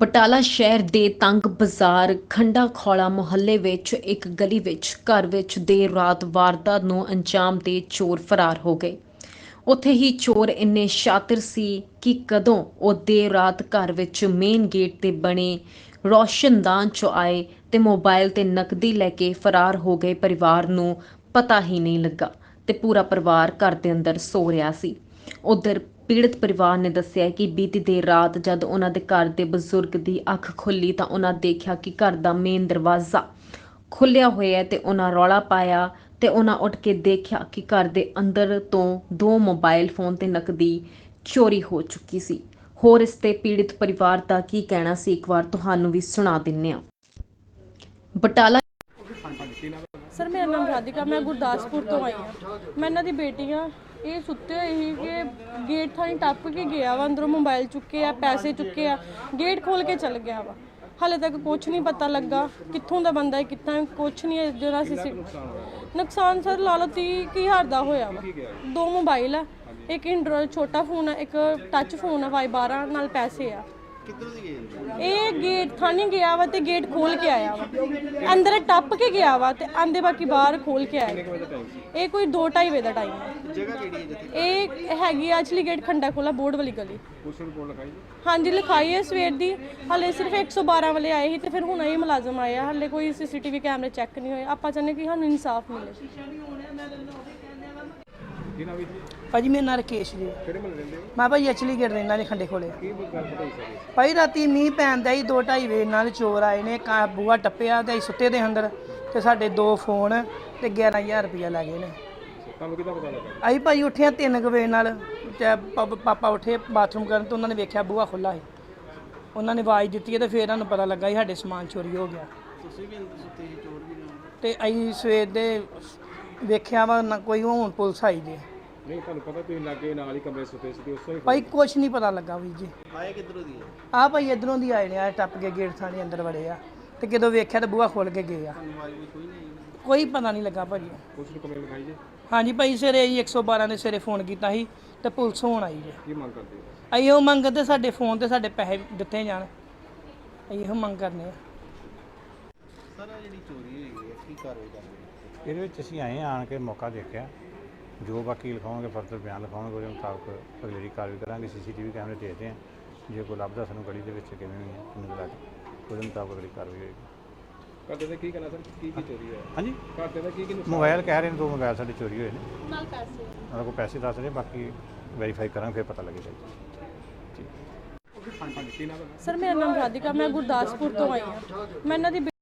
ਬਟਾਲਾ ਸ਼ਹਿਰ ਦੇ ਤੰਗ ਬਾਜ਼ਾਰ ਖੰਡਾ ਖੌਲਾ ਮੁਹੱਲੇ ਵਿੱਚ ਇੱਕ ਗਲੀ ਵਿੱਚ ਘਰ ਵਿੱਚ ਦੇਰ ਰਾਤ ਵਾਰਦਾਤ ਨੂੰ ਅੰਜਾਮ ਦੇ ਚੋਰ ਫਰਾਰ ਹੋ ਗਏ। ਉੱਥੇ ਹੀ ਚੋਰ ਇੰਨੇ ਸ਼ਾਤਰ ਸੀ ਕਿ ਕਦੋਂ ਉਹ ਦੇਰ ਰਾਤ ਘਰ ਵਿੱਚ ਮੇਨ ਗੇਟ ਤੇ ਬਣੇ ਰੋਸ਼ਨਦਾਨ ਚੋਂ ਆਏ ਤੇ ਮੋਬਾਈਲ ਤੇ ਨਕਦੀ ਲੈ ਕੇ ਫਰਾਰ ਹੋ ਗਏ ਪਰਿਵਾਰ ਨੂੰ ਪਤਾ ਹੀ ਨਹੀਂ ਲੱਗਾ ਤੇ ਪੂਰਾ ਪਰਿਵਾਰ ਘਰ ਦੇ ਅੰਦਰ ਸੋ ਰਿਹਾ ਸੀ। ਉਧਰ ਪੀੜਤ ਪਰਿਵਾਰ ਨੇ ਦੱਸਿਆ ਕਿ ਬੀਤੀ ਦੇਰ ਰਾਤ ਜਦ ਉਹਨਾਂ ਦੇ ਘਰ ਦੇ ਬਜ਼ੁਰਗ ਦੀ ਅੱਖ ਖੁੱਲੀ ਤਾਂ ਉਹਨਾਂ ਦੇਖਿਆ ਕਿ ਘਰ ਦਾ ਮੇਨ ਦਰਵਾਜ਼ਾ ਖੁੱਲਿਆ ਹੋਇਆ ਹੈ ਤੇ ਉਹਨਾਂ ਰੌਲਾ ਪਾਇਆ ਤੇ ਉਹਨਾਂ ਉੱਠ ਕੇ ਦੇਖਿਆ ਕਿ ਘਰ ਦੇ ਅੰਦਰ ਤੋਂ ਦੋ ਮੋਬਾਈਲ ਫੋਨ ਤੇ ਨਕਦੀ ਚੋਰੀ ਹੋ ਚੁੱਕੀ ਸੀ। ਹੋਰ ਇਸ ਤੇ ਪੀੜਤ ਪਰਿਵਾਰ ਦਾ ਕੀ ਕਹਿਣਾ ਸੀ, ਇੱਕ ਵਾਰ ਤੁਹਾਨੂੰ ਵੀ ਸੁਣਾ ਦਿੰਨੇ ਆ ਬਟਾਲਾ ਸਰ, ਮੇਰਾ ਨਾਮ ਰਾਧਿਕਾ, ਮੈਂ ਗੁਰਦਾਸਪੁਰ ਤੋਂ ਆਈ ਹਾਂ। ਮੈਂ ਇਹਨਾਂ ਦੀ ਬੇਟੀ ਆ ਇਹ ਸੁੱਤੇ ਹੋਏ ਸੀ ਕਿ ਗੇਟ ਥਾਣੀ ਟੱਪ ਕੇ ਗਿਆ ਵਾ ਅੰਦਰੋਂ ਮੋਬਾਈਲ ਚੁੱਕੇ ਆ ਪੈਸੇ ਚੁੱਕੇ ਆ ਗੇਟ ਖੋਲ ਕੇ ਚੱਲ ਗਿਆ ਵਾ। ਹਾਲੇ ਤੱਕ ਕੁਝ ਨਹੀਂ ਪਤਾ ਲੱਗਾ ਕਿੱਥੋਂ ਦਾ ਬੰਦਾ ਹੈ ਕਿੱਥਾਂ ਹੈ, ਕੁਛ ਨਹੀਂ ਹੈ ਜਿਹੜਾ ਸੀ ਨੁਕਸਾਨ ਸਰ ਲਾ ਲਓ ਤੀਹ ਕੀ ਹਜ਼ਾਰ ਦਾ ਹੋਇਆ ਵਾ। ਦੋ ਮੋਬਾਈਲ ਆ ਇੱਕ ਐਂਡਰੋਇਡ ਛੋਟਾ ਫੋਨ ਆ ਇੱਕ ਟੱਚ ਫੋਨ ਆ ਵਾਈ 12 ਨਾਲ ਪੈਸੇ ਆ। ਕਿੱਧਰੋਂ ਦੀ ਗਏ ਇਹ ਗੇਟ ਥਾਣੀ ਗਿਆ ਵਾ ਤੇ ਗੇਟ ਖੋਲ ਕੇ ਆਇਆ ਵਾ। ਅੰਦਰ ਟੱਪ ਕੇ ਗਿਆ ਵਾ ਤੇ ਆਂਦੇ ਬਾਕੀ ਬਾਹਰ ਖੋਲ ਕੇ ਆਇਆ ਇਹ ਕੋਈ 2:30 ਵਜੇ ਦਾ ਟਾਈਮ ਹੈ। ਜਗ੍ਹਾ ਕਿਹੜੀ ਹੈ ਜਿੱਥੇ? ਇਹ ਹੈਗੀ ਐਕਚੁਅਲੀ ਗੇਟ ਖੰਡਾ ਖੋਲਾ ਬੋਰਡ ਵਾਲੀ ਗਲੀ। ਹਾਂਜੀ ਲਿਖਾਈ ਹੈ ਸਵੇਰ ਦੀ। ਹਲੇ ਸਿਰਫ 112 ਵਾਲੇ ਆਏ ਸੀ ਤੇ ਫਿਰ ਹੁਣ ਇਹ ਮੁਲਾਜ਼ਮ ਆਏ ਆ। ਹਲੇ ਕੋਈ ਸੀਸੀਟੀਵੀ ਕੈਮਰੇ ਚੈੱਕ ਨਹੀਂ ਹੋਏ। ਆਪਾਂ ਚਾਹੁੰਦੇ ਕਿ ਸਾਨੂੰ ਇਨਸਾਫ ਮਿਲੇ। ਭਾਜੀ ਮੇਰਾ ਨਾਂ ਰਕੇਸ਼ ਜੀ। ਕਿਹੜੇ ਮਹੱਲੇ ਰਹਿੰਦੇ ਹੋ? ਮੈਂ ਭਾਜੀ ਐਕਚੁਅਲੀ ਗੇਟ ਰਹਿੰਦਾ ਨੇ ਖੰਡੇ ਖੋਲੇ ਕੀ ਗੱਲ ਪਈ ਭਾਈ ਰਾਤੀ ਮੀਂਹ ਪੈਂਦਾ ਹੀ 2:30 ਵਜੇ ਨਾਲ ਚੋਰ ਆਏ ਨੇ ਕਾ ਬੂਆ ਟੱਪਿਆ ਤੇ ਅਸੀਂ ਸੁੱਤੇ ਦੇ ਅੰਦਰ ਤੇ ਸਾਡੇ ਦੋ ਫੋਨ ਤੇ 11000 ਰੁਪਇਆ ਲੈ ਗਏ ਨੇ। ਤੁਹਾਨੂੰ ਕਿੱਦਾਂ ਪਤਾ ਲੱਗਾ? ਅਸੀਂ ਭਾਜੀ ਉੱਠਿਆ 3 ਵਜੇ ਨਾਲ ਤੇ ਪਾ- ਪਾਪਾ ਉੱਠੇ ਬਾਥਰੂਮ ਕਰਨ ਤੇ ਉਹਨਾਂ ਨੇ ਵੇਖਿਆ ਬੂਆ ਖੁੱਲਾ ਸੀ। ਉਹਨਾਂ ਨੇ ਆਵਾਜ਼ ਦਿੱਤੀ ਤੇ ਫਿਰ ਉਹਨਾਂ ਨੂੰ ਪਤਾ ਲੱਗਾ ਕਿ ਸਾਡੇ ਸਮਾਨ ਚੋਰੀ ਹੋ ਗਿਆ। ਤੁਸੀਂ ਵੀ ਅੰਦਰ ਸੁੱਤੇ ਸੀ ਚੋਰ ਵੀ ਨਾਲ? ਤੇ ਅਸੀਂ ਸਵੇਰ ਦੇ ਵੇਖਿਆ ਵਾ ਨਾ ਕੋਈ ਹੁਣ ਪੁਲਿਸ ਆਈ ਜੇ। ਨਹੀਂ ਤੁਹਾਨੂੰ ਪਤਾ ਤੁਸੀਂ ਲਾਗੇ ਨਾਲ ਹੀ ਕਮਰੇ ਸੁੱਤੇ ਸੀ ਉਸ ਤੋਂ ਹੀ ਭਾਈ ਕੁਛ ਨਹੀਂ ਪਤਾ ਲੱਗਾ ਵੀਰ ਜੀ। ਆਏ ਕਿੱਧਰੋਂ ਦੀ ਹੈ ਆ ਭਾਈ ਇਧਰੋਂ ਦੀ ਆਏ ਨੇ ਆ ਟੱਪ ਕੇ ਗੇਟ ਥਾਣੇ ਅੰਦਰ ਵੜੇ ਆ। ਤੇ ਜਦੋਂ ਵੇਖਿਆ ਤਾਂ ਬੂਹਾ ਖੋਲ ਕੇ ਗਏ ਆ। ਵੀ ਕੋਈ ਨਹੀਂ ਕੋਈ ਪਤਾ ਨਹੀਂ ਲੱਗਾ ਭਾਜੀ। ਪੁਲਿਸ ਨੂੰ ਜੇ? ਹਾਂਜੀ ਭਾਈ ਸਵੇਰੇ ਅਸੀਂ 112 ਦੇ ਸਵੇਰੇ ਫੋਨ ਕੀਤਾ ਸੀ ਤੇ ਪੁਲਿਸ ਹੋਣ ਆਈ ਜੇ। ਕੀ ਮੰਗ ਕਰਦੇ ਹੋ? ਅਸੀਂ ਉਹ ਮੰਗਦੇ ਸਾਡੇ ਫੋਨ ਤੇ ਸਾਡੇ ਪੈਸੇ ਦਿੱਤੇ ਜਾਣ। ਅਸੀਂ ਇਹੋ ਮੰਗ ਕਰਨੇ ਆ। ਸਰ ਆਹ ਜਿਹੜੀ ਚੋਰੀ ਹੋਈ ਹੈ ਕੀ ਕਾਰਵਾਈ ਕਰ ਰਹੇ ਹੋ? ਇਹਦੇ ਵਿੱਚ ਅਸੀਂ ਆਏ ਹਾਂ ਆਣ ਕੇ ਮੌਕਾ ਦੇਖਿਆ। ਜੋ ਬਾਕੀ ਲਿਖਾਵਾਂਗੇ ਫਰਦਰ ਬਿਆਨ ਲਿਖਾਵਾਂਗੇ ਉਹਦੇ ਮੁਤਾਬਕ ਅਗਲੇਰੀ ਕਾਰਵਾਈ ਕਰਾਂਗੇ ਸੀਸੀਟੀਵੀ ਕੈਮਰੇ ਦੇਖਦੇ ਹਾਂ ਜੇ ਕੋਈ ਲੱਭਦਾ ਸਾਨੂੰ ਗਲੀ ਦੇ ਵਿੱਚ ਕਿਵੇਂ ਹੋਈ ਹੈ ਕਿੰਨੇ ਲੱਗ ਉਹਦੇ ਮੁਤਾਬਕ ਅਗਲੀ ਕਾਰਵਾਈ ਹੋਏਗੀ। ਕਰਦੇ ਦਾ ਕੀ ਕਹਿਣਾ ਸਰ? ਕੀ ਕੀ ਚੋਰੀ ਹੋਇਆ? ਹਾਂਜੀ? ਕਰਦੇ ਦਾ ਕੀ ਕੀ ਨੁਕਸਾਨ? ਮੋਬਾਈਲ ਕਹਿ ਰਹੇ ਨੇ ਦੋ ਮੋਬਾਈਲ ਸਾਡੇ ਚੋਰੀ ਹੋਏ ਨੇ। ਨਾਲ ਪੈਸੇ। ਉਹਨਾਂ ਕੋਲ ਪੈਸੇ ਦੱਸ ਰਹੇ ਬਾਕੀ ਵੈਰੀਫਾਈ ਕਰਾਂਗੇ ਫਿਰ ਪਤਾ ਲੱਗੇਗਾ। ਜੀ ਸਰ ਮੇਰਾ ਨਾਮ ਰਾਧਿਕਾ ਮੈਂ ਗੁਰਦਾਸਪੁਰ ਤੋਂ ਆਈ ਹਾਂ। ਮੈਂ ਇਹਨਾਂ ਦੀ